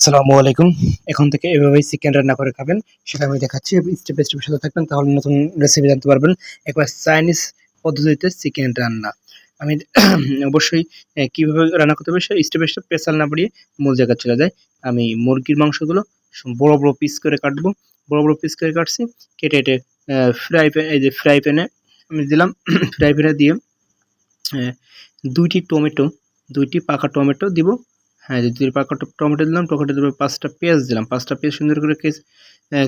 আসসালামু আলাইকুম। এখন থেকে এভাবেই চিকেন রান্না করে খাবেন। সেটা আমি দেখাচ্ছি। স্টেপ বাই স্টেপ সাথে থাকবেন, তাহলে নতুন রেসিপি জানতে পারবেন। একবার চাইনিজ পদ্ধতিতে চিকেন রান্না। আমি অবশ্যই কীভাবে রান্না করতে হবে স্টেপ বাই স্টেপ পেশাল না বাড়িয়ে মূল জায়গায় চলে যায়। আমি মুরগির মাংসগুলো বড় বড় পিস করে কাটবো। বড় বড় পিস করে কাটছি, কেটে কেটে ফ্রাই প্যান এই যে ফ্রাই প্যানে আমি দিলাম। ফ্রাই প্যানে দিয়ে দুইটি টমেটো, দুইটি পাকা টমেটো দিব। হ্যাঁ দুই পাকা টমেটো দিলাম টমেটো দেবো পাঁচটা পেঁয়াজ দিলাম। পাঁচটা পেঁয়াজ সুন্দর করে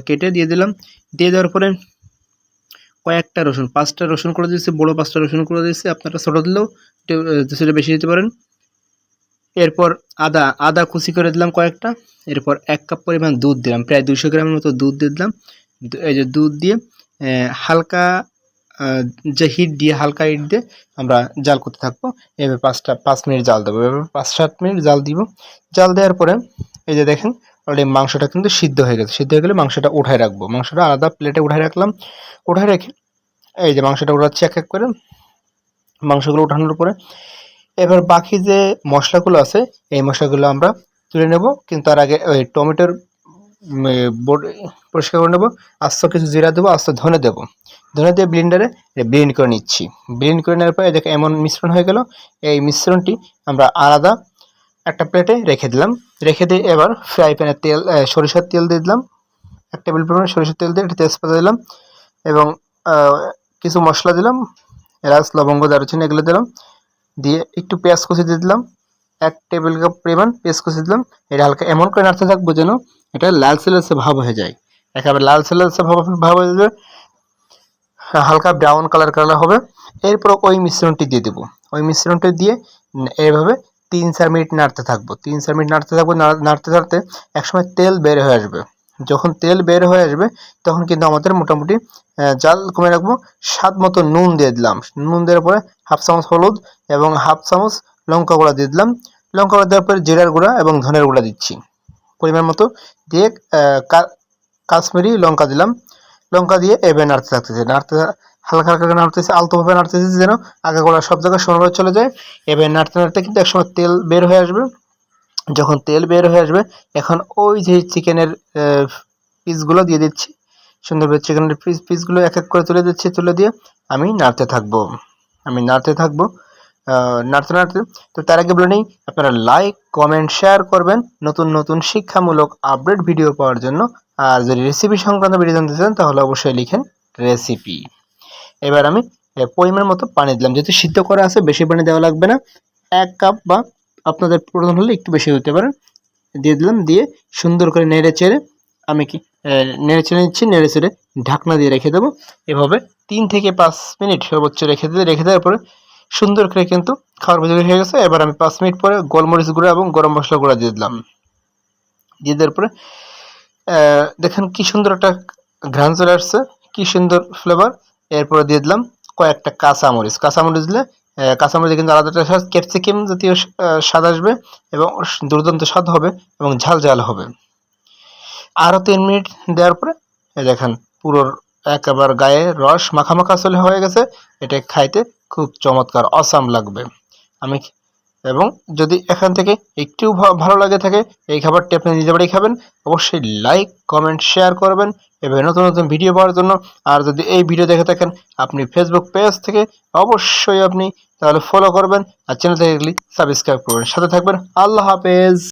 কেটে দিয়ে দিলাম। দিয়ে দেওয়ার পরে কয়েকটা রসুন, পাঁচটা রসুন করে দিয়েছি, বড় পাঁচটা রসুন করে দিয়েছি। আপনারা ছোটো দিলেও সেটা বেশি দিতে পারেন। এরপর আদা আদা কুচি করে দিলাম কয়েকটা। এরপর এক কাপ পরিমাণ দুধ দিলাম, প্রায় দুশো গ্রামের মতো দুধ দিয়ে দিলাম। এই যে দুধ দিয়ে হালকা যে হিট দিয়ে, হালকা হিট দিয়ে আমরা জাল করতে থাকব। এভাবে পাঁচটা, পাঁচ মিনিট জাল দেবো। এভাবে পাঁচ, সাত মিনিট জাল দিব। জাল দেওয়ার পরে এই যে দেখেন অলরেডি মাংসটা কিন্তু সিদ্ধ হয়ে গেছে। সিদ্ধ হয়ে গেলে মাংসটা উঠায় রাখব। মাংসটা আলাদা প্লেটে উঠায় রাখলাম। উঠায় রেখে এই যে মাংসটা উঠাচ্ছি এক এক করে। মাংসগুলো উঠানোর পরে এবার বাকি যে মশলাগুলো আছে, এই মশলাগুলো আমরা তুলে নেব। কিন্তু তার আগে ওই টমেটোর পরিষ্কার করে নেব। আস্ত কিছু জিরা দেবো, আস্ত ধনে দেবো। ধনে দিয়ে ব্লেন্ডারে ব্লেন্ড করে নিচ্ছি। ব্লেন্ড করে নেওয়ার পরে দেখে এমন মিশ্রণ হয়ে গেল। এই মিশ্রণটি আমরা আলাদা একটা প্লেটে রেখে দিলাম। রেখে দিয়ে এবার ফ্রাই প্যানে তেল সরিষার তেল দিয়ে দিলাম। এক টেবিল পরিমাণ সরিষার তেল দিয়ে একটা তেজপাতা দিলাম এবং কিছু মশলা দিলাম, এলাচ, লবঙ্গ, দারুচিনি এগুলো দিলাম। দিয়ে একটু পেঁয়াজ কুচি দিয়ে দিলাম। এক টেবিল কাপ পরিমাণ পেঁয়াজ কুচি দিলাম। এটা হালকা এমন করে নাড়তে থাকব যেন এটা লাল লালচে ভাব হয়ে যায়। একেবারে লাল লালচে ভাব ভাব হয়ে যাবে হালকা ব্রাউন কালার কালার হবে। এরপর ওই মিশ্রণটি দিয়ে দেবো। ওই মিশ্রণটি দিয়ে উম, এইভাবে তিন চার মিনিট নাড়তে থাকব। তিন চার মিনিট নাড়তে থাকব। নাড়- নাড়তে নাড়তে একসময় তেল বের হয়ে আসবে। যখন তেল বের হয়ে আসবে তখন কিন্তু আমাদের মোটামুটি জাল কমে রাখব। স্বাদ মতো নুন দিয়ে দিলাম। নুন দেওয়ার পরে হাফ চামচ হলুদ এবং হাফ চামচ লঙ্কা গুঁড়া দিয়ে দিলাম। লঙ্কা গুঁড়া দেওয়ার পরে জিরার গুঁড়া এবং ধনের গুঁড়া দিচ্ছি। পরিমাণ মতো দিয়ে কাশ্মীরি লঙ্কা দিলাম। লঙ্কা দিয়ে এভাবে নাড়তে থাকতেছে। নাড়তে হালকা হালকা করে নাড়তেছে, আলতোভাবে নাড়তেছে যেন আগা গোড়া সব জায়গায় সমানভাবে চলে যায়। এভাবে নাড়তে নাড়তে কিন্তু একসময় তেল বের হয়ে আসবে। যখন তেল বের হয়ে আসবে, এখন ওই যে চিকেনের পিসগুলো দিয়ে দিচ্ছি। সুন্দরভাবে চিকেনের পিস, পিসগুলো এক এক করে তুলে দিচ্ছি, তুলে দিয়ে আমি নাড়তে থাকব। আমি নাড়তে থাকব। নাড়তে নাড়তে তো তার আগে বলে নিই, আপনারা লাইক কমেন্ট শেয়ার করবেন নতুন নতুন শিক্ষামূলক আপডেট ভিডিও পাওয়ার জন্য। আর যদি রেসিপি সংক্রান্ত ভিডিও জানতে চান, তাহলে অবশ্যই লিখেন রেসিপি এবার আমি পরিমাণ মতো পানি দিলাম। যেহেতু সিদ্ধ করা আছে, বেশি পানি দেওয়া লাগবে না। এক কাপ বা আপনাদের প্রয়োজন হলে একটু বেশি হতে পারে দিয়ে দিলাম, দিয়ে সুন্দর করে নেড়ে চেড়ে আমি কি নেড়ে চেড়ে নিচ্ছি, নেড়ে চেড়ে ঢাকনা দিয়ে রেখে দেবো। এভাবে তিন থেকে পাঁচ মিনিট সর্বোচ্চ রেখে দিয়ে, রেখে দেওয়ার পরে সুন্দর করে কিন্তু খাওয়ার উপযোগী হয়ে গেছে। এবার আমি পাঁচ মিনিট পরে গোলমরিচ গুঁড়ো এবং গরম মশলা গুঁড়া দিয়ে দিলাম। দিয়ে দেওয়ার পরে দেখেন কি সুন্দর একটা ঘ্রাণ চলে আসছে, কি সুন্দর ফ্লেভার এরপরে দিয়ে দিলাম কয়েকটা কাঁচামরিচ। কাঁচামরিচ দিলে কাঁচামরিচে কিন্তু আলাদা একটা স্বাদ, ক্যাপসিকাম জাতীয় স্বাদ আসবে এবং দুর্দান্ত স্বাদ হবে এবং ঝাল ঝাল হবে। আরও তিন মিনিট দেওয়ার পরে দেখেন পুরো একেবারে গায়ে রস মাখা মাখা চলে হয়ে গেছে। এটা খাইতে খুব চমৎকার অসাম লাগবে। আমি এবং যদি এখান থেকে একটু ভালো লাগে থাকে, এই খাবারটি আপনি নিজে বাড়ি খাবেন, অবশ্যই লাইক কমেন্ট শেয়ার করবেন এবং নতুন নতুন ভিডিও পাওয়ার জন্য। আর যদি এই ভিডিও দেখে থাকেন, আপনি ফেসবুক পেজ থেকে অবশ্যই আপনি তাহলে ফলো করবেন, আর চ্যানেল থেকে সাবস্ক্রাইব করবেন। সাথে থাকবেন, আল্লাহ হাফেজ।